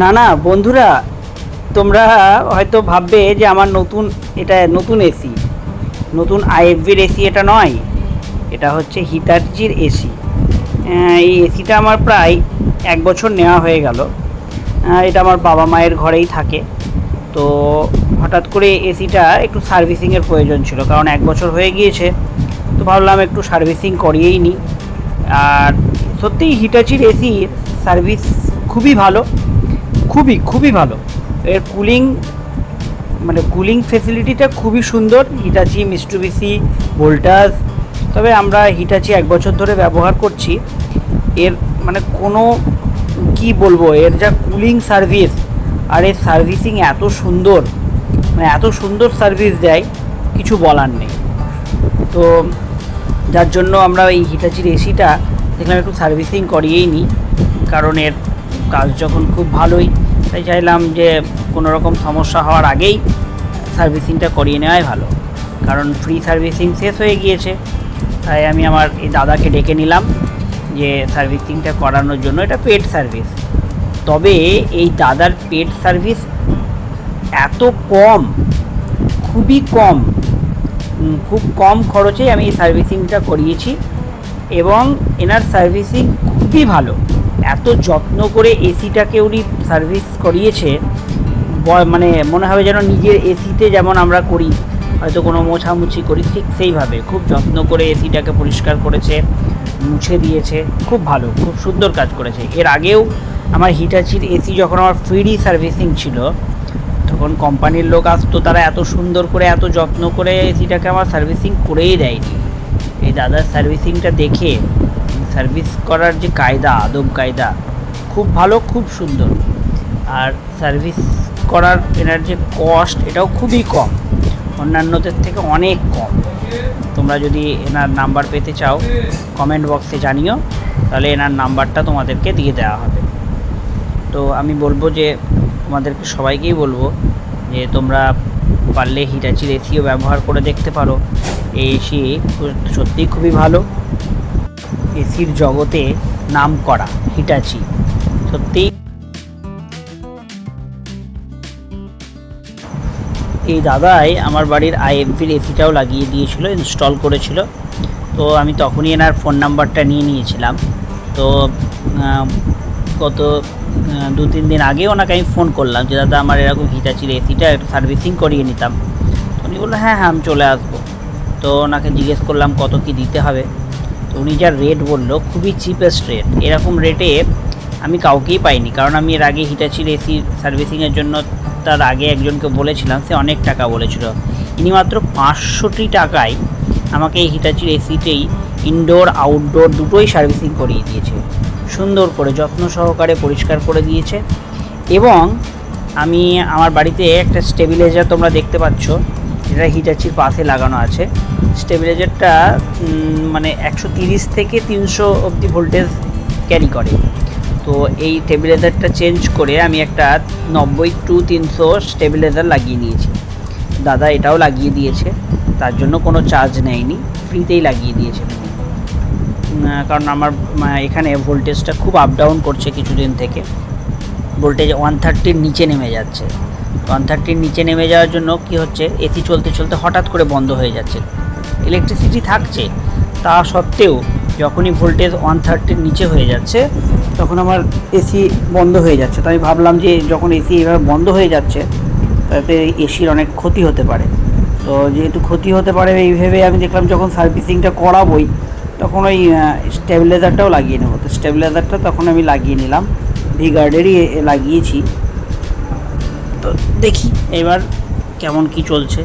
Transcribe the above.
না না, বন্ধুরা, তোমরা হয়তো ভাববে যে আমার নতুন, এটা নতুন এসি নতুন আইএফবির এসি এটা নয়, এটা হচ্ছে হিতার্জির এসি এই এসিটা আমার প্রায় এক বছর নেওয়া হয়ে গেল। এটা আমার বাবা মায়ের ঘরেই থাকে। তো হঠাৎ করে এসিটা একটু সার্ভিসিংয়ের প্রয়োজন ছিল, কারণ এক বছর হয়ে গিয়েছে। তো ভাবলাম একটু সার্ভিসিং করিয়েই নিই আর সত্যিই হিটাচির এসি সার্ভিস খুবই ভালো। খুবই খুবই ভালো। এর কুলিং মানে কুলিং ফেসিলিটিটা খুবই সুন্দর। হিটাচি মিস্টুবিসি ভোল্টাস তবে আমরা হিটাচি এক বছর ধরে ব্যবহার করছি। এর মানে কোনো, কি বলব, এর যা কুলিং সার্ভিস আর এর সার্ভিসিং এত সুন্দর মানে এত সুন্দর সার্ভিস দেয়, কিছু বলার নেই। তো যার জন্য আমরা এই হিটাচির এসিটা দেখলাম একটু সার্ভিসিং করিয়েই নিই, কারণ এর কাজ যখন খুব ভালোই, তাই চাইলাম যে কোনো রকম সমস্যা হওয়ার আগেই সার্ভিসিংটা করিয়ে নেওয়াই ভালো। কারণ ফ্রি সার্ভিসিং শেষ হয়ে গিয়েছে, তাই আমি আমার এই দাদাকে ডেকে নিলাম যে সার্ভিসিংটা করানোর জন্য এটা পেড সার্ভিস তবে এই দাদার পেড সার্ভিস এত কম, খুবই কম খুব কম খরচে আমি এই সার্ভিসিংটা করিয়েছি এবং এনার সার্ভিসিং খুবই ভালো। এত যত্ন করে এসিটাকে উনি সার্ভিস করিয়েছে মানে মনে হবে যেন নিজের এসিতে যেমন আমরা করি, হয়তো কোনো মোছামুছি করি, ঠিক সেইভাবে খুব যত্ন করে এসিটাকে পরিষ্কার করেছে, মুছে দিয়েছে, খুব ভালো, খুব সুন্দর কাজ করেছে। এর আগেও আমার হিটাচির এসি যখন আমার ফ্রি সার্ভিসিং ছিল, তখন কোম্পানির লোক আসতো, তারা এত সুন্দর করে, এত যত্ন করে এসিটাকে আমার সার্ভিসিং করেই দেয়নি। এই দাদার সার্ভিসিংটা দেখে সার্ভিস করার যে কায়দা, আদব কায়দা, খুব ভালো, খুব সুন্দর। আর সার্ভিস করার এনার যে কস্ট এটাও খুবই কম। অন্যান্যদের থেকে অনেক কম। তোমরা যদি এনার নাম্বার পেতে চাও কমেন্ট বক্সে জানিও, তাহলে এনার নাম্বারটা তোমাদেরকে দিয়ে দেওয়া হবে। তো আমি বলব যে, তোমাদেরকে সবাইকেই বলব যে, তোমরা পারলে হিটাচির এসিও ব্যবহার করে দেখতে পারো। এই এসি সত্যিই খুবই ভালো। এসির জগতে নাম করা, হিটাচি। সত্যি? এই দাদাই আমার বাড়ির আইএমপির এসিটাও লাগিয়ে দিয়েছিল ইনস্টল করেছিল। তো আমি তখনই এনার ফোন নাম্বারটা নিয়ে নিয়েছিলাম। তো গত দু তিন দিন আগে ওনাকে আমি ফোন করলাম যে, দাদা, আমার এরকম হিটাচির এসিটা একটু সার্ভিসিং করিয়ে নিতাম। উনি বলল হ্যাঁ হ্যাঁ আমি চলে আসব। তো ওনাকে জিজ্ঞেস করলাম, কত কি দিতে হবে? তো উনি যা রেট বলল, খুবই চিপেস্ট রেট এরকম রেটে আমি কাউকেই পাইনি, কারণ আমি এর আগে হিটাচির এসি সার্ভিসিংয়ের জন্য তার আগে একজনকে বলেছিলাম, সে অনেক টাকা বলেছিল। ইনি মাত্র পাঁচশোটি টাকায় আমাকে এই হিটাচির এসিতেই ইনডোর আউটডোর দুটোই সার্ভিসিং করিয়ে দিয়েছে। সুন্দর করে, যত্ন সহকারে পরিষ্কার করে দিয়েছে। এবং আমি আমার বাড়িতে একটা স্টেবিলাইজার তোমরা দেখতে পাচ্ছ। যেটা হিটাচির পাশে লাগানো আছে। স্টেবিলাইজারটা মানে একশো তিরিশ থেকে তিনশো অবধি ভোল্টেজ ক্যারি করে। তো এই স্টেবিলাইজারটা চেঞ্জ করে আমি একটা নব্বই টু তিনশো স্টেবিলাইজার লাগিয়ে নিয়েছি। দাদা এটাও লাগিয়ে দিয়েছে, তার জন্য কোনো চার্জ নেয়নি ফ্রিতেই লাগিয়ে দিয়েছে। কারণ আমার এখানে ভোল্টেজটা খুব আপ ডাউন করছে কিছুদিন থেকে। ভোল্টেজ ওয়ান থার্টির নিচে নেমে যাচ্ছে। ওয়ান থার্টির নিচে নেমে যাওয়ার জন্য কি হচ্ছে? এসি চলতে চলতে হঠাৎ করে বন্ধ হয়ে যাচ্ছে। ইলেকট্রিসিটি থাকছে। তা সত্ত্বেও যখনই ভোল্টেজ ওয়ান থার্টির নিচে হয়ে যাচ্ছে, তখন আমার এসি বন্ধ হয়ে যাচ্ছে। তো আমি ভাবলাম যে যখন এসি এইভাবে বন্ধ হয়ে যাচ্ছে, তাতে এসির অনেক ক্ষতি হতে পারে। তো যেহেতু ক্ষতি হতে পারে, এই ভেবে আমি দেখলাম যখন সার্ভিসিংটা করাবোই, তখন ওই স্টেবিলাইজারটাও লাগিয়ে নেব। তো স্টেবিলাইজারটা তখন আমি লাগিয়ে নিলাম। ভি গার্ডেরই লাগিয়েছি। তো দেখি এবার কেমন কি চলছে।